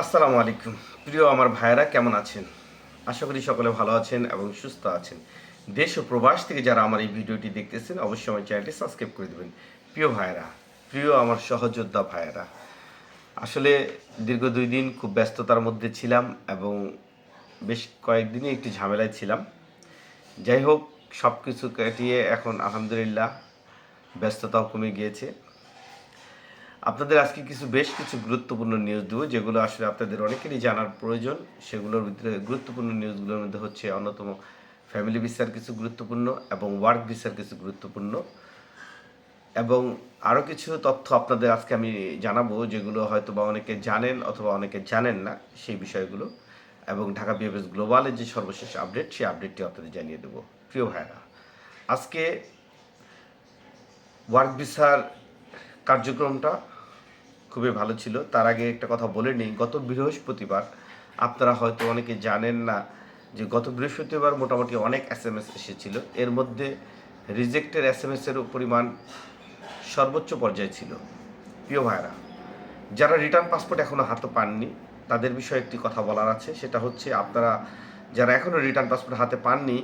আসসালামু আলাইকুম। প্রিয় আমার ভাইয়েরা, কেমন আছেন? আশা করি সকলে ভালো আছেন এবং সুস্থ আছেন। দেশ ও প্রবাস থেকে যারা আমার এই ভিডিওটি দেখতেছেন, অবশ্যই আমার চ্যানেলটি সাবস্ক্রাইব করে দেবেন। প্রিয় ভাইয়েরা, প্রিয় আমার সহযোদ্ধা ভাইয়েরা, আসলে দীর্ঘ দুই দিন খুব ব্যস্ততার মধ্যে ছিলাম এবং বেশ কয়েকদিনই একটু ঝামেলায় ছিলাম। যাই হোক সব কিছু কাটিয়ে এখন আলহামদুলিল্লাহ ব্যস্ততাও কমে গিয়েছে। আপনাদের আজকে কিছু বেশ কিছু গুরুত্বপূর্ণ নিউজ দেবো, যেগুলো আসলে আপনাদের অনেকেরই জানার প্রয়োজন। সেগুলোর ভিতরে গুরুত্বপূর্ণ নিউজগুলোর মধ্যে হচ্ছে অন্যতম ফ্যামিলি ভিসার কিছু গুরুত্বপূর্ণ এবং ওয়ার্ক ভিসার কিছু গুরুত্বপূর্ণ। এবং আরও কিছু তথ্য আপনাদের আজকে আমি জানাব, যেগুলো হয়তো বা অনেকে জানেন অথবা অনেকে জানেন না সেই বিষয়গুলো। এবং ঢাকা বিএফএস গ্লোবালের যে সর্বশেষ আপডেট সেই আপডেটটি আপনাদের জানিয়ে দেবো। প্রিয় ভাইরা আজকে ওয়ার্ক ভিসার কার্যক্রমটা খুবই ভালো ছিল। তার আগে একটা কথা বলে নিই, গত বৃহস্পতিবার আপনারা হয়তো অনেকে জানেন না যে গত বৃহস্পতিবার মোটামুটি অনেক এস এম এস এসেছিল। এর মধ্যে রিজেক্টের এস এম এসের পরিমাণ সর্বোচ্চ পর্যায়ে ছিল। প্রিয় ভাইরা যারা রিটার্ন পাসপোর্ট এখনও হাতে পাননি, তাদের বিষয়ে একটি কথা বলার আছে। সেটা হচ্ছে আপনারা যারা এখনও রিটার্ন পাসপোর্ট হাতে পাননি,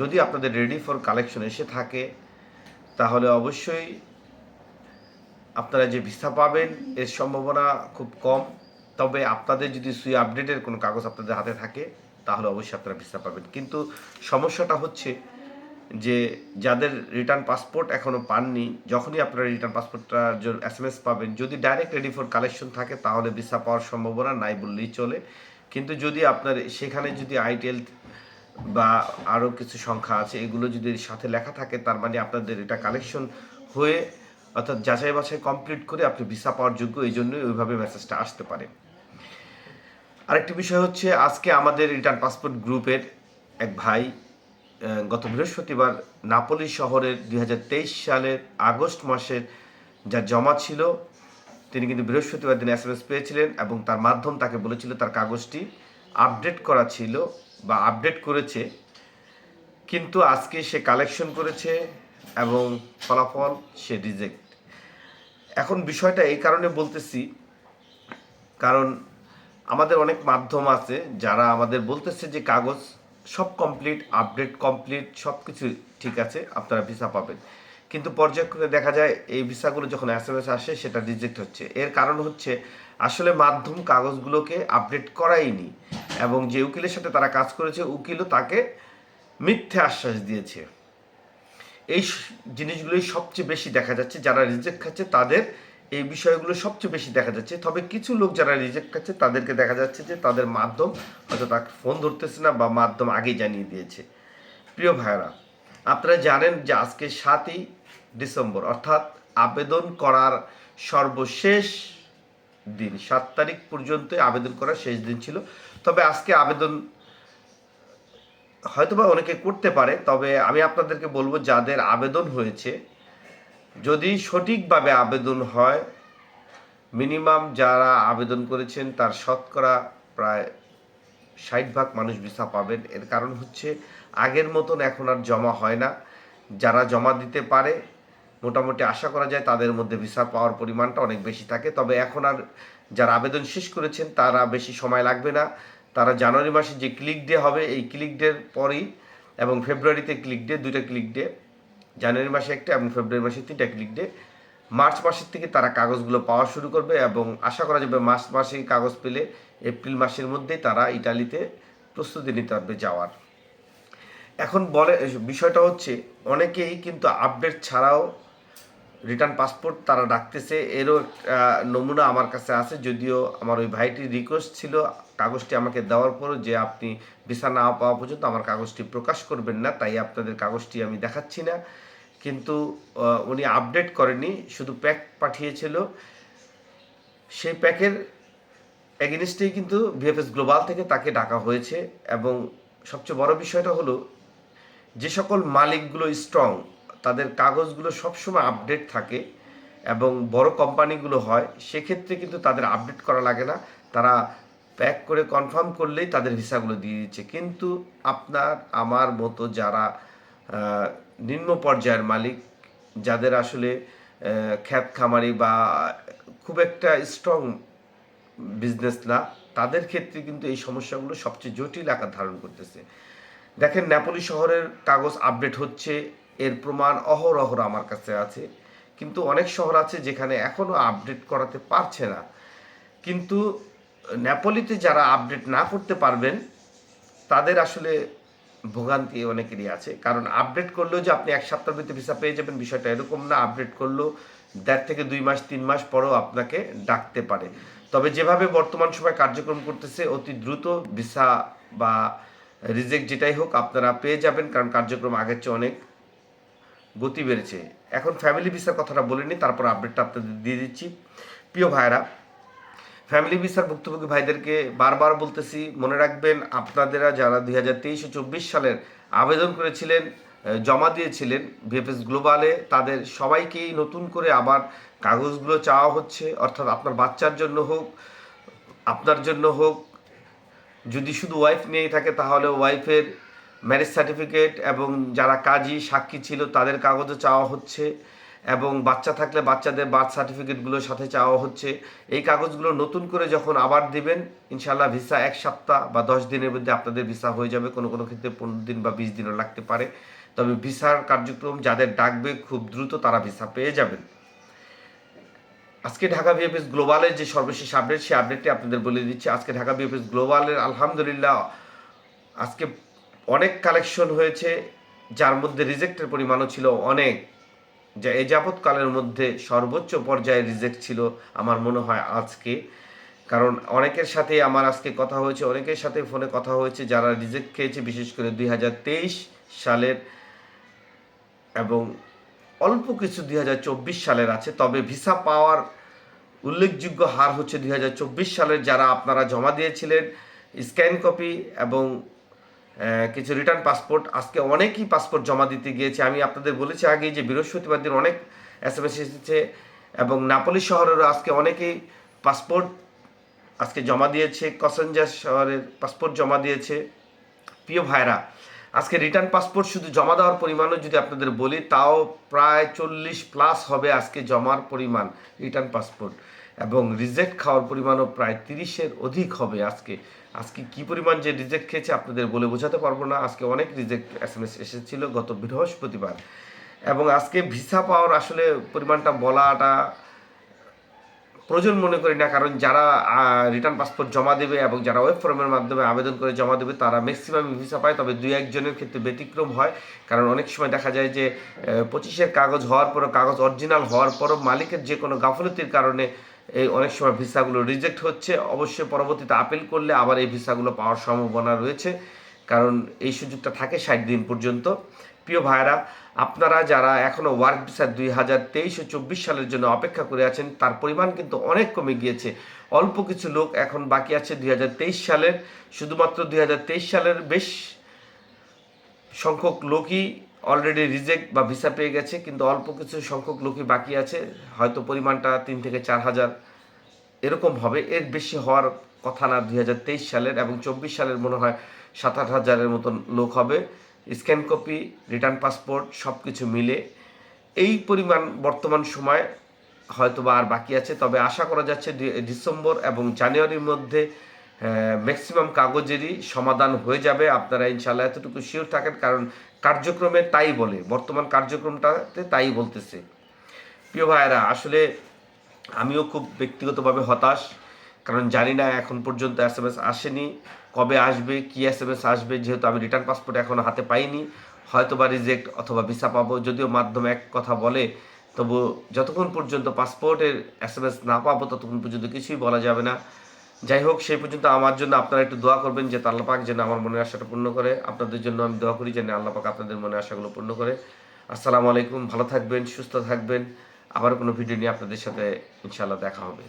যদি আপনাদের রেডি ফর কালেকশন এসে থাকে, তাহলে অবশ্যই আপনারা যে ভিসা পাবেন, এর সম্ভাবনা খুব কম। তবে আপনাদের যদি সুই আপডেটের কোনো কাগজ আপনাদের হাতে থাকে, তাহলে অবশ্যই আপনারা ভিসা পাবেন। কিন্তু সমস্যাটা হচ্ছে যে যাদের রিটার্ন পাসপোর্ট এখনও পাননি, যখনই আপনারা রিটার্ন পাসপোর্টটা এস এম এস পাবেন, যদি ডাইরেক্ট রেডি ফর কালেকশন থাকে, তাহলে ভিসা পাওয়ার সম্ভাবনা নাই বললেই চলে। কিন্তু যদি আপনার সেখানে যদি আইটিএল বা আরও কিছু সংখ্যা আছে, এগুলো যদি সাথে লেখা থাকে, তার মানে আপনাদের এটা কালেকশন হয়ে অর্থাৎ যাচাই বাছাই কমপ্লিট করে আপনি ভিসা পাওয়ার যোগ্য, এই জন্যই ওইভাবে মেসেজটা আসতে পারে। আরেকটি বিষয় হচ্ছে, আজকে আমাদের রিটার্ন পাসপোর্ট গ্রুপের এক ভাই গত বৃহস্পতিবার নাপোলি শহরের দুই হাজার তেইশ সালের আগস্ট মাসের যা জমা ছিল, তিনি কিন্তু বৃহস্পতিবার দিন এস এম এস পেয়েছিলেন এবং তার মাধ্যম তাকে বলেছিল তার কাগজটি আপডেট করা ছিল বা আপডেট করেছে। কিন্তু আজকে সে কালেকশন করেছে এবং ফলাফল সে রিজেক্ট এখন বিষয়টা এই কারণে বলতেছি, কারণ আমাদের অনেক মাধ্যম আছে যারা আমাদের বলতেছে যে কাগজ সব কমপ্লিট আপডেট কমপ্লিট সব কিছু ঠিক আছে, আপনারা ভিসা পাবেন। কিন্তু পর্যায়ক্রমে দেখা যায় এই ভিসাগুলো যখন এস এম এস আসে, সেটা রিজেক্ট হচ্ছে। এর কারণ হচ্ছে আসলে মাধ্যম কাগজগুলোকে আপডেট করাইনি এবং যে উকিলের সাথে তারা কাজ করেছে, উকিলও তাকে মিথ্যে আশ্বাস দিয়েছে। এই জিনিসগুলোই সবচেয়ে বেশি দেখা যাচ্ছে যারা রিজেক্ট খাচ্ছে তাদের এই বিষয়গুলো সবচেয়ে বেশি দেখা যাচ্ছে। তবে কিছু লোক যারা রিজেক্ট খাচ্ছে তাদেরকে দেখা যাচ্ছে যে তাদের মাধ্যম হয়তো তাকে ফোন ধরতেছে না বা মাধ্যম আগেই জানিয়ে দিয়েছে। প্রিয় ভাইরা আপনারা জানেন যে আজকে সাতই ডিসেম্বর, অর্থাৎ আবেদন করার সর্বশেষ দিন, সাত তারিখ পর্যন্ত আবেদন করার শেষ দিন ছিল। তবে আজকে আবেদন হয়তোবা অনেকে করতে পারে, তবে আমি আপনাদেরকে বলব যাদের আবেদন হয়েছে, যদি সঠিকভাবে আবেদন হয়, মিনিমাম যারা আবেদন করেছেন তার শতকরা প্রায় ষাট ভাগ মানুষ ভিসা পাবেন। এর কারণ হচ্ছে আগের মতন এখন আর জমা হয় না। যারা জমা দিতে পারে, মোটামুটি আশা করা যায় তাদের মধ্যে ভিসা পাওয়ার পরিমাণটা অনেক বেশি থাকে। তবে এখন আর যারা আবেদন শেষ করেছেন তারা বেশি সময় লাগবে না। তারা জানুয়ারি মাসে যে ক্লিক ডে হবে, এই ক্লিক ডের পরেই এবং ফেব্রুয়ারিতে ক্লিক ডে দুইটা ক্লিক ডে জানুয়ারি মাসে একটা এবং ফেব্রুয়ারি মাসে তিনটা ক্লিক ডে মার্চ মাসের থেকে তারা কাগজগুলো পাওয়া শুরু করবে এবং আশা করা যাবে মার্চ মাসে কাগজ পেলে এপ্রিল মাসের মধ্যেই তারা ইটালিতে প্রস্তুতি নিতে পারবে যাওয়ার। এখন বলে, বিষয়টা হচ্ছে, অনেকেই কিন্তু আপডেট ছাড়াও রিটার্ন পাসপোর্ট তারা ডাকতেছে এরও নমুনা আমার কাছে আছে, যদিও আমার ওই ভাইটির রিকোয়েস্ট ছিল কাগজটি আমাকে দেওয়ার পরও যে আপনি ভিসা না পাওয়া পর্যন্ত আমার কাগজটি প্রকাশ করবেন না, তাই আপনাদের কাগজটি আমি দেখাচ্ছি না। কিন্তু উনি আপডেট করেনি শুধু প্যাক পাঠিয়েছিল। সেই প্যাকের এগেনিস্টেই কিন্তু ভিএফএস গ্লোবাল থেকে তাকে ডাকা হয়েছে এবং সবচেয়ে বড় বিষয়টা হলো, যে সকল মালিকগুলো স্ট্রং তাদের কাগজগুলো সবসময় আপডেট থাকে এবং বড় কোম্পানিগুলো হয়, সেক্ষেত্রে কিন্তু তাদের আপডেট করা লাগে না। তারা প্যাক করে কনফার্ম করলেই তাদের ভিসাগুলো দিয়ে দিচ্ছে। কিন্তু আপনার, আমার মতো যারা নিম্ন পর্যায়ের মালিক, যাদের আসলে খ্যাত খামারি বা খুব একটা স্ট্রং বিজনেস না, তাদের ক্ষেত্রে কিন্তু এই সমস্যাগুলো সবচেয়ে জটিল আকার ধারণ করতেছে। দেখেন নেপোলি শহরের কাগজ আপডেট হচ্ছে, এর প্রমাণ অহরহর আমার কাছে আছে। কিন্তু অনেক শহর আছে যেখানে এখনও আপডেট করাতে পারছে না। কিন্তু নেপোলিতে যারা আপডেট না করতে পারবেন, তাদের আসলে ভোগান্তি অনেকেরই আছে। কারণ আপডেট করলেও যে আপনি এক সপ্তাহের ভিতরে ভিসা পেয়ে যাবেন, বিষয়টা এরকম না। আপডেট করলেও দেড় থেকে দুই মাস, তিন মাস পরেও আপনাকে ডাকতে পারে। তবে যেভাবে বর্তমান সময় কার্যক্রম করতেছে, অতি দ্রুত ভিসা বা রিজেক্ট যেটাই হোক আপনারা পেয়ে যাবেন, কারণ কার্যক্রম আগের চেয়ে অনেক গতি বেড়েছে। এখন ফ্যামিলি ভিসার কথাটা বলিনি, তারপর আপডেটটা আপনাদের দিয়ে দিচ্ছি। প্রিয় ভাইরা ফ্যামিলি ভিসার ভুক্তভোগী ভাইদেরকে বারবার বলতেছি, মনে রাখবেন, আপনাদেরা যারা দুই হাজার তেইশ ও চব্বিশ সালের আবেদন করেছিলেন জমা দিয়েছিলেন ভিএফএস গ্লোবালে তাদের সবাইকেই নতুন করে আবার কাগজগুলো চাওয়া হচ্ছে, অর্থাৎ আপনার বাচ্চার জন্য হোক, আপনার জন্য হোক, যদি শুধু ওয়াইফ নিয়েই থাকে তাহলে ওয়াইফের ম্যারেজ সার্টিফিকেট এবং যারা কাজী, সাক্ষী ছিল তাদের কাগজও চাওয়া হচ্ছে। এবং বাচ্চা থাকলে বাচ্চাদের বার্থ সার্টিফিকেটগুলোর সাথে চাওয়া হচ্ছে। এই কাগজগুলো নতুন করে যখন আবার দিবেন ইনশাল্লাহ ভিসা এক সপ্তাহ বা দশ দিনের মধ্যে আপনাদের ভিসা হয়ে যাবে। কোনো কোনো ক্ষেত্রে পনেরো দিন বা বিশ দিনও লাগতে পারে। তবে ভিসার কার্যক্রম যাদের ডাকবে খুব দ্রুত তারা ভিসা পেয়ে যাবেন। আজকে ঢাকা বিএফএস গ্লোবালের যে সর্বশেষ আপডেট সেই আপডেটটি আপনাদের বলে দিচ্ছি। আজকে ঢাকা বিএফএস গ্লোবালের আলহামদুলিল্লাহ আজকে অনেক কালেকশন হয়েছে, যার মধ্যে রিজেক্টের পরিমাণও ছিল অনেক। যা এ যাবৎকালের মধ্যে সর্বোচ্চ পর্যায়ে রিজেক্ট ছিল আমার মনে হয় আজকে। কারণ অনেকের সাথে আমার আজকে কথা হয়েছে, অনেকের সাথে ফোনে কথা হয়েছে যারা রিজেক্ট খেয়েছে, বিশেষ করে দুই হাজার তেইশ সালের এবং অল্প কিছু দুই হাজার চব্বিশ সালের আছে। তবে ভিসা পাওয়ার উল্লেখযোগ্য হার হচ্ছে দুই হাজার চব্বিশ সালের যারা আপনারা জমা দিয়েছিলেন, স্ক্যান কপি এবং কিছু রিটার্ন পাসপোর্ট। আজকে অনেকই পাসপোর্ট জমা দিতে গিয়েছে। আমি আপনাদের বলেছি আগেই যে বৃহস্পতিবার দিন অনেক এস এম এস এসেছে এবং নাপলি শহরেরও আজকে অনেকেই পাসপোর্ট আজকে জমা দিয়েছে। কসেঞ্জার শহরের পাসপোর্ট জমা দিয়েছে। প্রিয় ভাইরা আজকে রিটার্ন পাসপোর্ট শুধু জমা দেওয়ার পরিমাণও যদি আপনাদের বলি, তাও প্রায় চল্লিশ প্লাস হবে আজকে জমার পরিমাণ রিটার্ন পাসপোর্ট। এবং রিজেক্ট খাওয়ার পরিমাণও প্রায় তিরিশের অধিক হবে আজকে। আজকে কি পরিমাণ যে রিজেক্ট খেয়েছে আপনাদের বলে বোঝাতে পারব না। আজকে অনেক রিজেক্ট এস এম এস এসেছিল গত বৃহস্পতিবার। এবং আজকে ভিসা পাওয়ার আসলে পরিমাণটা বলাটা প্রয়োজন মনে করি না। কারণ যারা রিটার্ন পাসপোর্ট জমা দেবে এবং যারা ওয়েব ফর্মের মাধ্যমে আবেদন করে জমা দেবে, তারা ম্যাক্সিমাম ভিসা পায়। তবে দুই একজনের ক্ষেত্রে ব্যতিক্রম হয়। কারণ অনেক সময় দেখা যায় যে পঁচিশের কাগজ হওয়ার পরও, কাগজ অরিজিনাল হওয়ার পরও মালিকের যে কোনো গাফলতির কারণে এই অনেক সময় ভিসাগুলো রিজেক্ট হচ্ছে। অবশ্যই পরবর্তীতে আপিল করলে আবার এই ভিসাগুলো পাওয়ার সম্ভাবনা রয়েছে। কারণ এই সুযোগটা থাকে ষাট দিন পর্যন্ত। প্রিয় ভাইরা আপনারা যারা এখনও ওয়ার্ক ভিসা দুই হাজার তেইশ ও চব্বিশ সালের জন্য অপেক্ষা করে আছেন, তার পরিমাণ কিন্তু অনেক কমে গিয়েছে। অল্প কিছু লোক এখন বাকি আছে দুই হাজার তেইশ সালের। শুধুমাত্র দুই হাজার তেইশ সালের বেশ সংখ্যক লোকই অলরেডি রিজেক্ট বা ভিসা পেয়ে গেছে, কিন্তু অল্প কিছু সংখ্যক লোকই বাকি আছে, হয়তো পরিমাণটা তিন থেকে চার হাজার এরকম হবে। এর বেশি হওয়ার কথা না, দুই হাজার তেইশ সালের এবং চব্বিশ সালের মনে হয় সাত আট হাজারের মতন লোক হবে। স্ক্যান কপি, রিটার্ন পাসপোর্ট সব কিছু মিলে এই পরিমাণ বর্তমান সময় হয়তো বা আর বাকি আছে। তবে আশা করা যাচ্ছে ডিসেম্বর এবং জানুয়ারির মধ্যে ম্যাক্সিমাম কাগজেরই সমাধান হয়ে যাবে। আপনারা ইনশাল্লাহ এতটুকু শিওর থাকেন, কারণ কার্যক্রমে তাই বলে, বর্তমান কার্যক্রমটাতে তাই বলতেছে। প্রিয় ভাইয়েরা, আসলে আমিও খুব ব্যক্তিগতভাবে হতাশ, কারণ জানি না এখন পর্যন্ত এস এম এস আসেনি, কবে আসবে, কি এস এম এস আসবে, যেহেতু আমি রিটার্ন পাসপোর্ট এখনও হাতে পাইনি হয়তো বা রিজেক্ট অথবা ভিসা পাবো, যদিও মাধ্যমে এক কথা বলে, তবু যতক্ষণ পর্যন্ত পাসপোর্টের এস এম এস না পাবো, ততক্ষণ পর্যন্ত কিছুই বলা যাবে না। যাই হোক, সেই পর্যন্ত আমার জন্য আপনারা একটু দোয়া করবেন যে আল্লাহ পাক যেন আমার মনের আশাটা পূর্ণ করে। আপনাদের জন্য আমি দোয়া করি যেন আল্লাহ পাক আপনাদের মনে আশাগুলো পূর্ণ করে। আসসালামু আলাইকুম, ভালো থাকবেন, সুস্থ থাকবেন। আবার কোনো ভিডিও নিয়ে আপনাদের সাথে ইনশাল্লাহ দেখা হবে।